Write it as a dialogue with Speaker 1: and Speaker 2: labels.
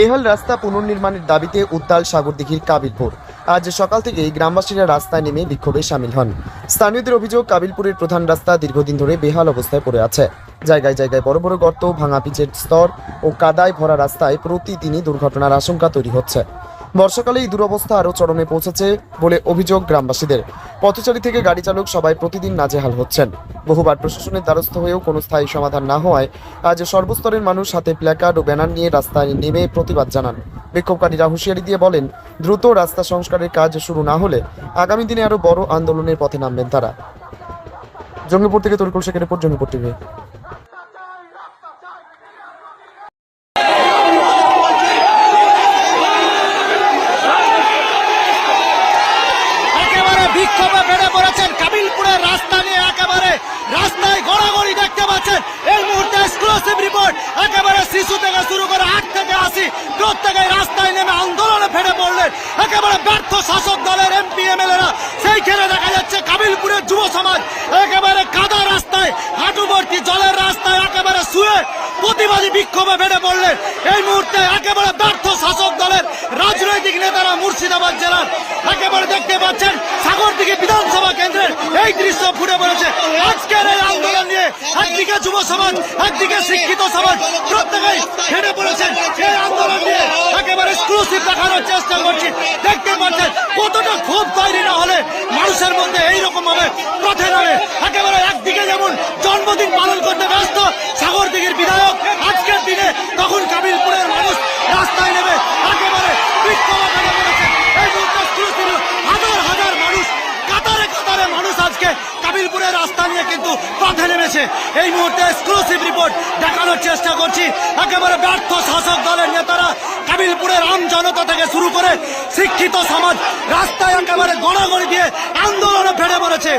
Speaker 1: বেহাল রাস্তা পুনর্নির্মাণের দাবিতে উত্তাল সাগরদিঘির কাবিলপুর। আজ সকাল থেকেই গ্রামবাসীরা রাস্তায় নেমে বিক্ষোভে সামিল হন। স্থানীয়দের অভিযোগ, কাবিলপুরের প্রধান রাস্তা দীর্ঘদিন ধরে বেহাল অবস্থায় পড়ে আছে। জায়গায় জায়গায় বড় বড় গর্ত, ভাঙা পিচের স্তর ও কাদায় ভরা রাস্তায় প্রতিদিনই দুর্ঘটনার আশঙ্কা তৈরি হচ্ছে। বর্ষাকালে এই দুরবস্থা আরও চরমে পৌঁছেছে বলে অভিযোগ গ্রামবাসীদের। পথচারী থেকে গাড়ি চালক সবাই প্রতিদিন নাজেহাল হচ্ছেন। বহুবার প্রশাসনের দ্বারস্থ হয়েও কোনো স্থায়ী সমাধান না হওয়ায় আজ সর্বস্তরের মানুষ হাতে প্ল্যাকার্ড ও ব্যানার নিয়ে রাস্তায় নেমে প্রতিবাদ জানান। বিক্ষোভকারীরা হুঁশিয়ারি দিয়ে বলেন, দ্রুত রাস্তা সংস্কারের কাজ শুরু না হলে আগামী দিনে আরও বড় আন্দোলনের পথে নামবেন তারা। জঙ্গিপুর থেকে তরিকুল শেখের রিপোর্ট, জঙ্গিপুর টিভি
Speaker 2: একেবারে বিক্ষোভে বেড়ে পড়েছেন। কাবিলপুরের রাস্তা নিয়ে একেবারে রাস্তায় গড়াগড়ি দেখতে পাচ্ছেন। এই মুহূর্তে এক্সক্লুসিভ রিপোর্ট একেবারে শিশু থেকে শুরু করে আট থেকে আসি প্রত্যেকে রাস্তায় নেমে আন্দোলনে ফেটে পড়লেন। একেবারে ব্যর্থ শাসক দলের এমপি এমএলএরা খেলে দেখা যাচ্ছে কাবিলপুরের যুব সমাজ একেবারে কাদা রাস্তায়, হাঁটুবর্তী জলের রাস্তায় একেবারে শুয়ে প্রতিবাদী বিক্ষোভে বেড়ে পড়লেন। এই মুহূর্তে একেবারে ব্যর্থ শাসক দলের রাজনৈতিক নেতারা মুর্শিদাবাদ জেলার একেবারে দেখতে পাচ্ছেন দৃশ্য ফুটে পড়েছে। আজকের এই আন্দোলন নিয়ে একদিকে যুব সমাজ, একদিকে শিক্ষিত সমাজ প্রত্যেকেই হেঁটে পড়েছেন এই আন্দোলন নিয়ে একেবারে এক্সক্লুসিভ দেখানোর চেষ্টা করছি। দেখতে পাচ্ছেন কতটা ক্ষোভ তৈরি না হলে মানুষের মধ্যে এইরকম ভাবে পথে নামে। একেবারে একদিকে যেমন জন্মদিন পালন করতে ব্যস্ত, সাগরদিঘির বিধায়ক আজকের দিনে তখন কাবিলপুরের মানুষ রাস্তায় নেমে একেবারে বিক্ষোভ করে পড়েছে এই মুহূর্তে exclusive হাজার হাজার মানুষ কাতারে কাতারে মানুষ আজকে কাবিলপুরের রাস্তা নিয়ে কিন্তু পথে নেমেছে। এই মুহূর্তে এক্সক্লুসিভ রিপোর্ট দেখানোর চেষ্টা করছি। একেবারে ব্যর্থ শাসক দলের নেতারা কাবিলপুরের আম জনতা থেকে শুরু করে শিক্ষিত সমাজ রাস্তায় একেবারে গড়াগড়ি দিয়ে আন্দোলনে ফেড়ে পড়েছে।